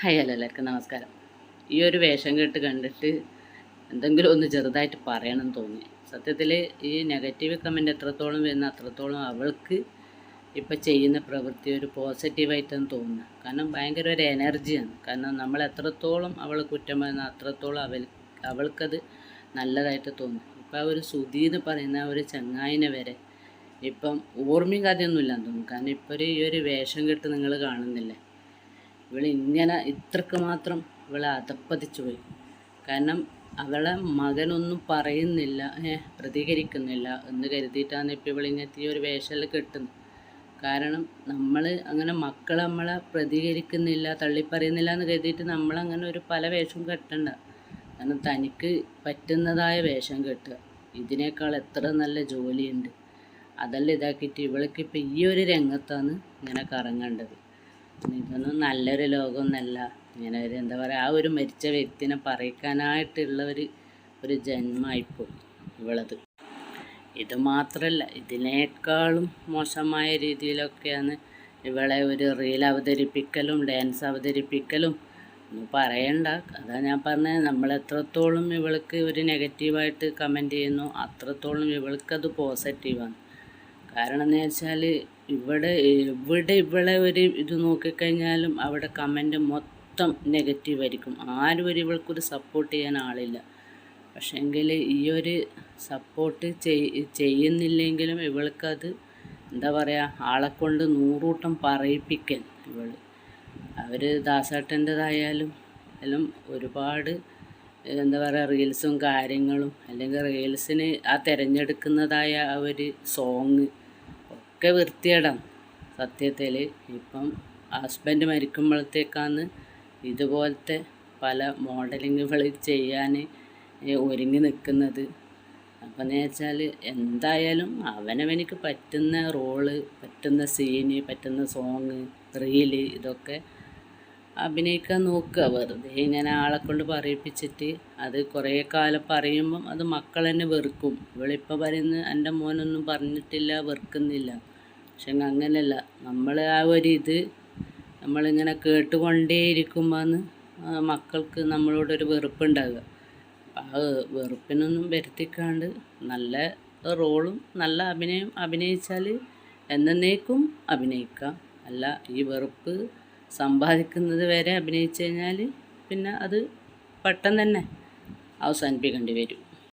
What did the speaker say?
Hi hello എല്ലാവർക്കും നമസ്കാരം. ഈ ഒരു വേഷം കേട്ട് കണ്ടിട്ട് എന്തെങ്കിലും ഒന്ന് ചെറുതായിട്ട് പറയണം തോന്നി. സത്യത്തിൽ ഈ നെഗറ്റീവ് കമന്റ് എത്രത്തോളം വരുന്ന അത്രത്തോളം അവൾക്ക് ഇപ്പം ചെയ്യുന്ന പ്രവൃത്തി ഒരു പോസിറ്റീവായിട്ടാണ് തോന്നുന്നത്. കാരണം ഭയങ്കര ഒരു എനർജിയാണ് കാരണം നമ്മൾ എത്രത്തോളം അവൾ കുറ്റം പറയുന്ന അത്രത്തോളം അവൾ അവൾക്കത് നല്ലതായിട്ട് തോന്നും. ഇപ്പം ആ ഒരു സുധി എന്ന് പറയുന്ന ഒരു ചങ്ങായിനെ വരെ ഇപ്പം ഓർമ്മയും കഥയൊന്നുമില്ലാന്ന് തോന്നുന്നു. കാരണം ഇപ്പോൾ ഈ ഒരു വേഷം കെട്ട് നിങ്ങൾ കാണുന്നില്ലേ? ഇവൾ ഇങ്ങനെ ഇത്രക്ക് മാത്രം ഇവളെ അതപ്പതിച്ചു പോയി. കാരണം അവളെ മകനൊന്നും പറയുന്നില്ല പ്രതികരിക്കുന്നില്ല എന്ന് കരുതിയിട്ടാണ് ഇപ്പോൾ ഇവളിങ്ങനത്തെ ഈ ഒരു വേഷമല്ല കിട്ടുന്നത്. കാരണം നമ്മൾ അങ്ങനെ മക്കൾ നമ്മളെ പ്രതികരിക്കുന്നില്ല തള്ളിപ്പറയുന്നില്ല എന്ന് കരുതിയിട്ട് നമ്മളങ്ങനെ ഒരു പല വേഷവും കെട്ടണ്ട. കാരണം തനിക്ക് പറ്റുന്നതായ വേഷം കെട്ടുക. ഇതിനേക്കാൾ എത്ര നല്ല ജോലിയുണ്ട്. അതെല്ലാം ഇതാക്കിയിട്ട് ഇവൾക്ക് ഇപ്പം ഈ ഒരു രംഗത്താണ് ഇങ്ങനെ കറങ്ങേണ്ടത്. ഇതൊന്നും നല്ലൊരു ലോകമൊന്നല്ല. ഇങ്ങനെ ഒരു എന്താ പറയുക ആ ഒരു മരിച്ച വ്യക്തിനെ പറയിക്കാനായിട്ടുള്ള ഒരു ഒരു ജന്മമായിപ്പോയി ഇവളത്. ഇത് മാത്രമല്ല ഇതിനേക്കാളും മോശമായ രീതിയിലൊക്കെയാണ് ഇവളെ ഒരു റീൽ അവതരിപ്പിക്കലും ഡാൻസ് അവതരിപ്പിക്കലും. ഒന്നും പറയണ്ട. അതാ ഞാൻ പറഞ്ഞത് നമ്മൾ എത്രത്തോളം ഇവൾക്ക് ഒരു നെഗറ്റീവായിട്ട് കമന്റ് ചെയ്യുന്നു അത്രത്തോളം ഇവൾക്കത് പോസിറ്റീവാണ് കാരണം എന്ന് വെച്ചാൽ ഇവിടെ ഇവിടെ ഇവിടെ ഒരു ഇത് നോക്കിക്കഴിഞ്ഞാലും അവിടെ കമന്റ് മൊത്തം നെഗറ്റീവ് ആയിരിക്കും. ആരും ഒരു ഇവൾക്കൊരു സപ്പോർട്ട് ചെയ്യാൻ ആളില്ല. പക്ഷേങ്കിൽ ഈ ഒരു സപ്പോർട്ട് ചെയ്യുന്നില്ലെങ്കിലും ഇവൾക്കത് എന്താ പറയുക ആളെ കൊണ്ട് നൂറൂട്ടം പറയിപ്പിക്കാൻ ഇവൾ അവർ ദാസേട്ടന്റെതായാലും എല്ലാം ഒരുപാട് എന്താ പറയുക റീൽസും കാര്യങ്ങളും അല്ലെങ്കിൽ റീൽസിന് ആ തിരഞ്ഞെടുക്കുന്നതായ ആ ഒരു സോങ് ഒക്കെ വൃത്തിയിടാം. സത്യത്തിൽ ഇപ്പം ഹസ്ബൻഡ് മരിക്കുമ്പോഴത്തേക്കാണ് ഇതുപോലത്തെ പല മോഡലിങ്ങുകൾ ചെയ്യാൻ ഒരുങ്ങി നിൽക്കുന്നത് അപ്പം എന്ന് വെച്ചാൽ എന്തായാലും അവനവനിക്ക് പറ്റുന്ന റോൾ പറ്റുന്ന സീന് പറ്റുന്ന സോങ് റീൽ ഇതൊക്കെ അഭിനയിക്കാൻ നോക്കുക. വെറുതെ ഇങ്ങനെ ആളെ കൊണ്ട് പറയിപ്പിച്ചിട്ട് അത് കുറേ കാലം പറയുമ്പം അത് മക്കൾ തന്നെ വെറുക്കും. ഇവളിപ്പോൾ പറയുന്നത് എന്റെ മോനൊന്നും പറഞ്ഞിട്ടില്ല വെറുക്കുന്നില്ല. പക്ഷെ അങ്ങനെയല്ല. നമ്മൾ ആ ഒരു ഇത് നമ്മളിങ്ങനെ കേട്ടുകൊണ്ടേയിരിക്കുമ്പോൾ മക്കൾക്ക് നമ്മളോടൊരു വെറുപ്പുണ്ടാകുക ആ വെറുപ്പിനൊന്നും വരുത്തിക്കാണ്ട് നല്ല റോളും നല്ല അഭിനയം അഭിനയിച്ചാൽ എന്നേക്കും അഭിനയിക്കാം. അല്ല ഈ വെറുപ്പ് സമ്പാദിക്കുന്നത് വരെ അഭിനയിച്ചു കഴിഞ്ഞാൽ പിന്നെ അത് പെട്ടെന്ന് തന്നെ അവസാനിപ്പിക്കേണ്ടി വരും.